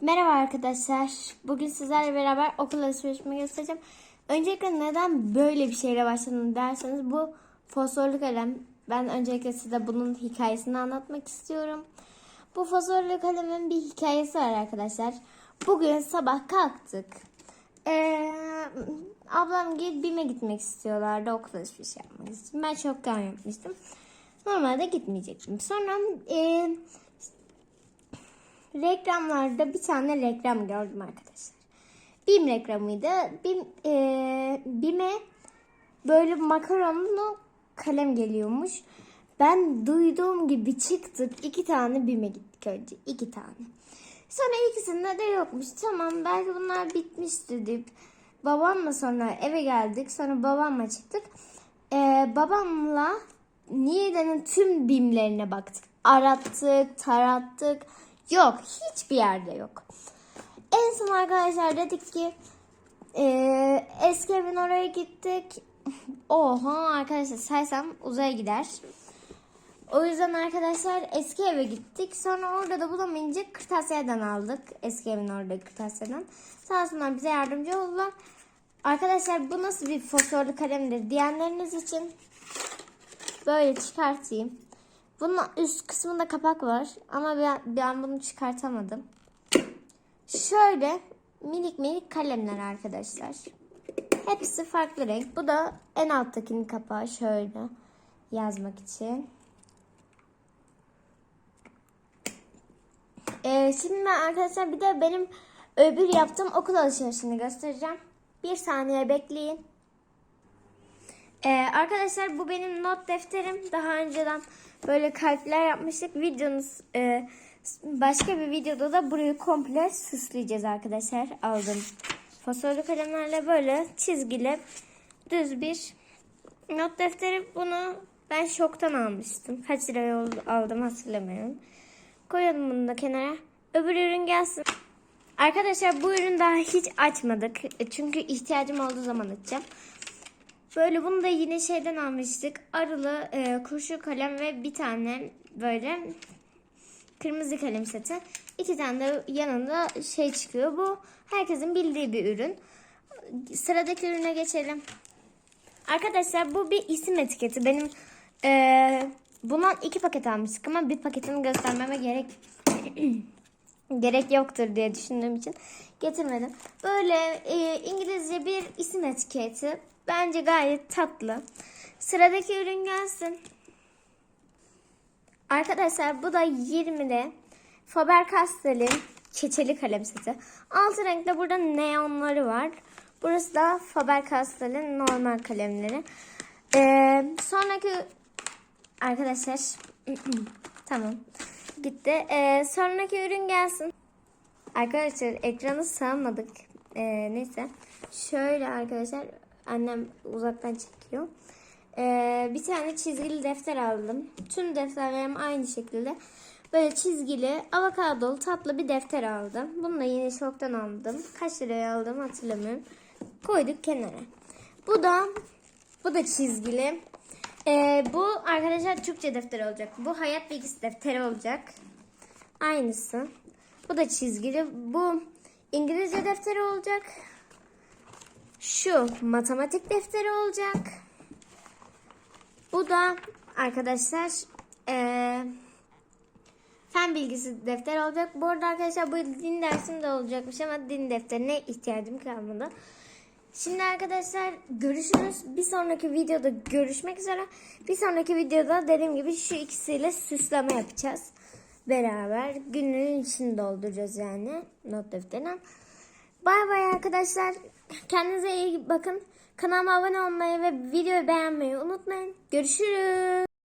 Merhaba arkadaşlar. Bugün sizlerle beraber okul alışverişimi göstereceğim. Öncelikle neden böyle bir şeyle başladım derseniz bu fosforlu kalem. Ben öncelikle size bunun hikayesini anlatmak istiyorum. Bu fosforlu kalemin bir hikayesi var arkadaşlar. Bugün sabah kalktık. Ee, ablam gel BİM'e gitmek istiyorlardı okul alışverişi yapmak için. Ben çoktan yapmıştım. Normalde gitmeyecektim. Sonra e, reklamlarda bir tane reklam gördüm arkadaşlar. BİM reklamıydı. BİM, e, BİM'e böyle makaronlu kalem geliyormuş. Ben duyduğum gibi çıktık. iki tane BİM'e gittik önce. iki tane. Sonra ikisinde de yokmuş. Tamam belki bunlar bitmiştir deyip babamla sonra eve geldik. Sonra babamla çıktık. Ee, babamla Niğde'nin tüm BİM'lerine baktık. Arattık, tarattık. Yok. Hiçbir yerde yok. En son arkadaşlar dedik ki eee, eski evin oraya gittik. Oha arkadaşlar saysam uzaya gider. O yüzden arkadaşlar eski eve gittik. Sonra orada da bulamayınca kırtasiyeden aldık. Eski evin orada kırtasiyeden. Sağ olsunlar bize yardımcı oldular. Arkadaşlar bu nasıl bir fosforlu kalemdir diyenleriniz için böyle çıkartayım. Bunun üst kısmında kapak var ama ben, ben bunu çıkartamadım. Şöyle minik minik kalemler arkadaşlar. Hepsi farklı renk. Bu da en alttakinin kapağı şöyle yazmak için. Ee, şimdi ben arkadaşlar bir de benim öbür yaptığım okul alışverişini göstereceğim. Bir saniye bekleyin. Ee, arkadaşlar bu benim not defterim. Daha önceden böyle kalpler yapmıştık. Videonuz e, başka bir videoda da burayı komple süsleyeceğiz arkadaşlar. Aldım. Fosforlu kalemlerle böyle çizgili düz bir not defteri. Bunu ben şoktan almıştım. Kaç liraya aldım hatırlamıyorum. Koyalım bunu da kenara. Öbür ürün gelsin. Arkadaşlar bu ürün daha hiç açmadık. Çünkü ihtiyacım olduğu zaman açacağım. Böyle bunu da yine şeyden almıştık. Arılı e, kurşun kalem ve bir tane böyle kırmızı kalem seti. İki tane de yanında şey çıkıyor. Bu herkesin bildiği bir ürün. Sıradaki ürüne geçelim. Arkadaşlar bu bir isim etiketi. Benim e, bundan iki paket almıştık ama bir paketini göstermeme gerek gerek yoktur diye düşündüğüm için getirmedim. Böyle e, İngilizce bir isim etiketi. Bence gayet tatlı. Sıradaki ürün gelsin. Arkadaşlar bu da 20'de Faber-Castell'in keçeli kalem seti. Altı renkte burada neonları var. Burası da Faber-Castell'in normal kalemleri. Ee, sonraki arkadaşlar tamam gitti. Ee, sonraki ürün gelsin. Arkadaşlar ekranı sığamadık. Ee, neyse. Şöyle arkadaşlar annem uzaktan çekiyor. Ee, bir tane çizgili defter aldım. Tüm defterlerim aynı şekilde. Böyle çizgili, avokadolu tatlı bir defter aldım. Bunu da yine şoktan aldım. Kaç liraya aldım hatırlamıyorum. Koyduk kenara. Bu da bu da çizgili. Ee, bu arkadaşlar Türkçe defteri olacak. Bu hayat bilgisi defteri olacak. Aynısı. Bu da çizgili. Bu İngilizce defteri olacak. Şu matematik defteri olacak. Bu da arkadaşlar eee fen bilgisi defteri olacak. Bu arada arkadaşlar bu din dersim de olacakmış ama din defterine ihtiyacım kalmadı. Şimdi arkadaşlar görüşürüz. Bir sonraki videoda görüşmek üzere. Bir sonraki videoda dediğim gibi şu ikisiyle süsleme yapacağız. Beraber günün içini dolduracağız yani not defterine. Bay bay arkadaşlar. Kendinize iyi bakın. Kanalıma abone olmayı ve videoyu beğenmeyi unutmayın. Görüşürüz.